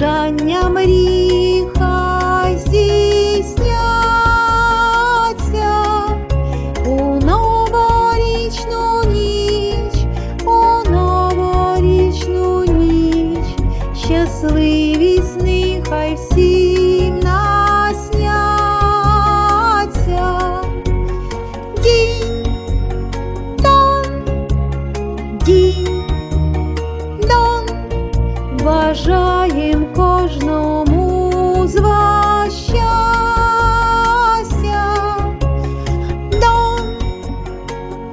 бажання мрій хай здійсняться. У новорічну ніч, у новорічну ніч, щасливі сни хай всім насняться. Дінь-дон, дінь-дон, бажаєм кожному з вас щастя. Дон,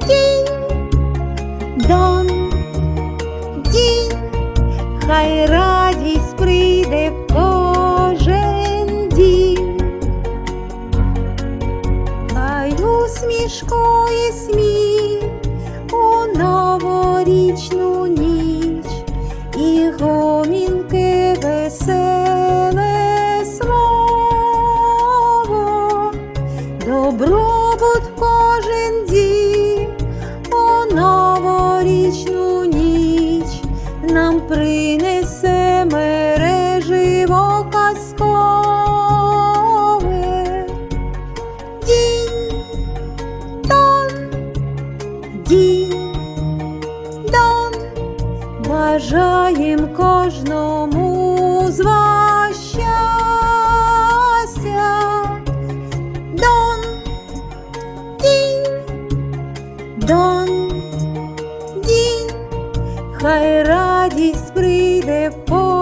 дінь, дон, дінь, хай радість прийде в кожен день, хай усмішку і сміх у новому принесе мереживо казкове. Дінь, дон, дінь, дон, бажаєм кожному з вас щастя. Дон, дінь, дон хай радість прийде в поле.